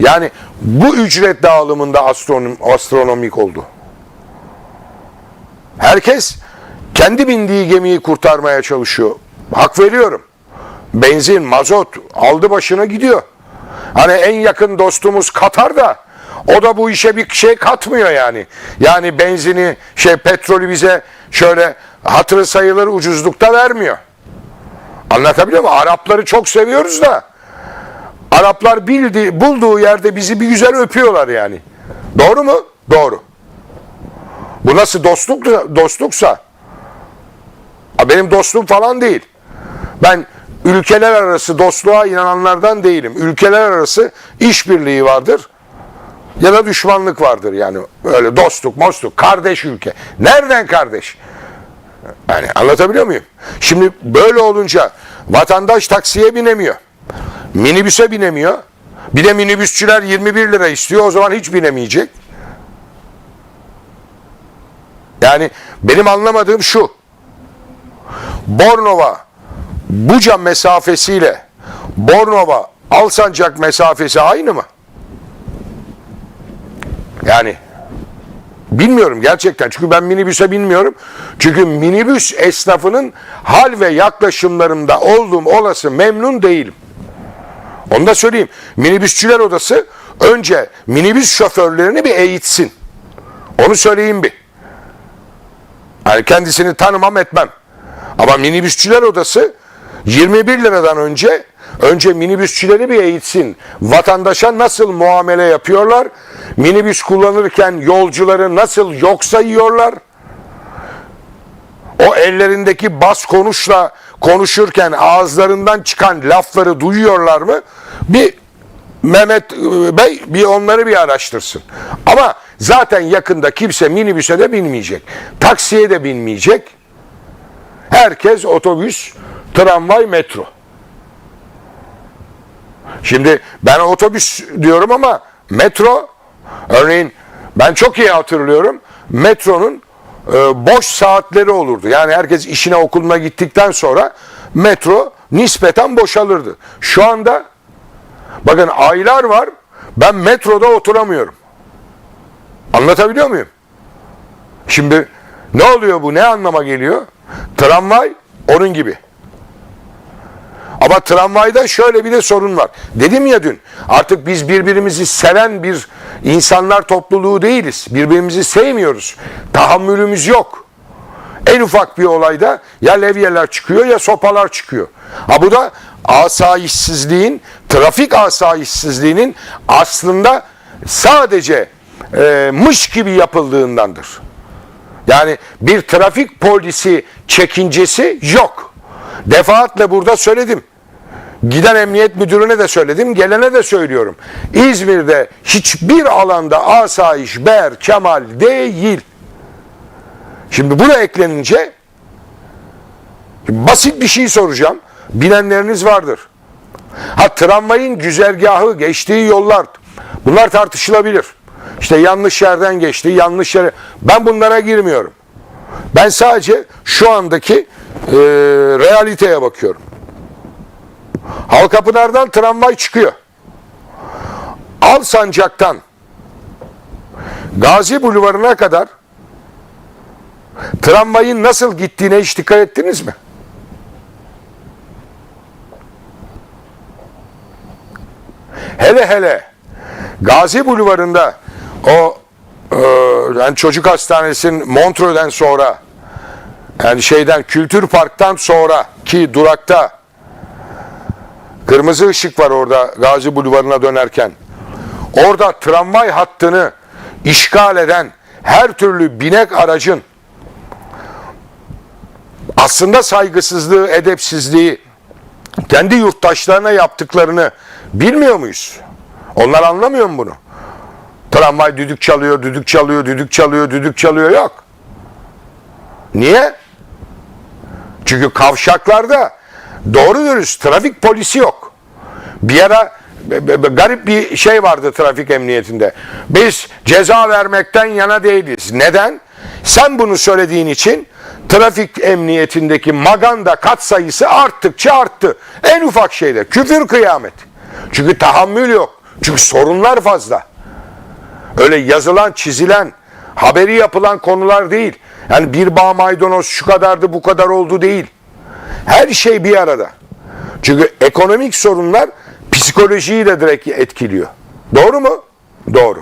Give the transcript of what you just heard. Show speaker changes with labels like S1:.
S1: Yani bu ücret dağılımında astronom, astronomik oldu. Herkes kendi bindiği gemiyi kurtarmaya çalışıyor. Hak veriyorum. Benzin, mazot aldı başına gidiyor. Hani en yakın dostumuz Katar da o da bu işe bir şey katmıyor yani. Yani benzini, şey petrolü bize şöyle hatırı sayılır ucuzlukta vermiyor. Anlatabiliyor muyum? Arapları çok seviyoruz da Araplar bildi, bulduğu yerde bizi bir güzel öpüyorlar yani. Doğru mu? Doğru. Bu nasıl dostluk dostluksa? Benim dostluğum falan değil. Ben ülkeler arası dostluğa inananlardan değilim. Ülkeler arası işbirliği vardır ya da düşmanlık vardır yani. Öyle dostluk, mostluk, kardeş ülke. Nereden kardeş? Yani anlatabiliyor muyum? Şimdi böyle olunca vatandaş taksiye binemiyor. Minibüse binemiyor. Bir de minibüsçüler 21 lira istiyor. O zaman hiç binemeyecek. Yani benim anlamadığım şu. Bornova Buca mesafesiyle Bornova Alsancak mesafesi aynı mı? Yani bilmiyorum gerçekten. Çünkü ben minibüse binmiyorum. Çünkü minibüs esnafının hal ve yaklaşımlarında olduğum olası memnun değilim. Onu da söyleyeyim. Minibüsçüler odası önce minibüs şoförlerini bir eğitsin. Onu söyleyeyim bir. Yani kendisini tanımam etmem. Ama minibüsçüler odası 21 liradan önce önce minibüsçüleri bir eğitsin. Vatandaşa nasıl muamele yapıyorlar? Minibüs kullanırken yolcuları nasıl yok sayıyorlar? O ellerindeki bas konuşla konuşurken ağızlarından çıkan lafları duyuyorlar mı? Bir Mehmet e, Bey bir onları bir araştırsın. Ama zaten yakında kimse minibüse de binmeyecek. Taksiye de binmeyecek. Herkes otobüs, tramvay, metro. Şimdi ben otobüs diyorum ama metro örneğin ben çok iyi hatırlıyorum. Metronun e, boş saatleri olurdu. Yani herkes işine okuluna gittikten sonra metro nispeten boşalırdı. Şu anda bakın aylar var ben metroda oturamıyorum. Anlatabiliyor muyum? Şimdi ne oluyor bu? Ne anlama geliyor? Tramvay onun gibi. Ama tramvayda şöyle bir de sorun var. Dedim ya dün artık biz birbirimizi seven bir insanlar topluluğu değiliz. Birbirimizi sevmiyoruz. Tahammülümüz yok. En ufak bir olayda ya levyeler çıkıyor ya sopalar çıkıyor. Ha bu da asayişsizliğin, trafik asayişsizliğinin aslında sadece e, mış gibi yapıldığındandır. Yani bir trafik polisi çekincesi yok. Defaatle burada söyledim. Giden emniyet müdürüne de söyledim, gelene de söylüyorum. İzmir'de hiçbir alanda asayiş, ber, kemal değil. Şimdi buna eklenince basit bir şey soracağım. Bilenleriniz vardır. Ha tramvayın güzergahı, geçtiği yollar bunlar tartışılabilir. İşte yanlış yerden geçti, yanlış yere. Ben bunlara girmiyorum. Ben sadece şu andaki e, realiteye bakıyorum. Halkapınar'dan tramvay çıkıyor. Alsancak'tan Gazi Bulvarı'na kadar tramvayın nasıl gittiğine hiç dikkat ettiniz mi? Hele hele Gazi Bulvarı'nda o e, yani çocuk hastanesinin Montreux'den sonra yani şeyden Kültür Park'tan sonra ki durakta kırmızı ışık var orada Gazi Bulvarı'na dönerken. Orada tramvay hattını işgal eden her türlü binek aracın aslında saygısızlığı, edepsizliği kendi yurttaşlarına yaptıklarını bilmiyor muyuz? Onlar anlamıyor mu bunu? Tramvay düdük çalıyor, düdük çalıyor, düdük çalıyor, düdük çalıyor yok. Niye? Çünkü kavşaklarda doğru dürüst trafik polisi yok. Bir ara garip bir şey vardı trafik emniyetinde. Biz ceza vermekten yana değiliz. Neden? Sen bunu söylediğin için trafik emniyetindeki maganda kat sayısı arttıkça arttı. En ufak şeyde küfür kıyamet. Çünkü tahammül yok. Çünkü sorunlar fazla. Öyle yazılan, çizilen, haberi yapılan konular değil. Yani bir bağ maydanoz şu kadardı bu kadar oldu değil. Her şey bir arada. Çünkü ekonomik sorunlar psikolojiyi de direkt etkiliyor. Doğru mu? Doğru.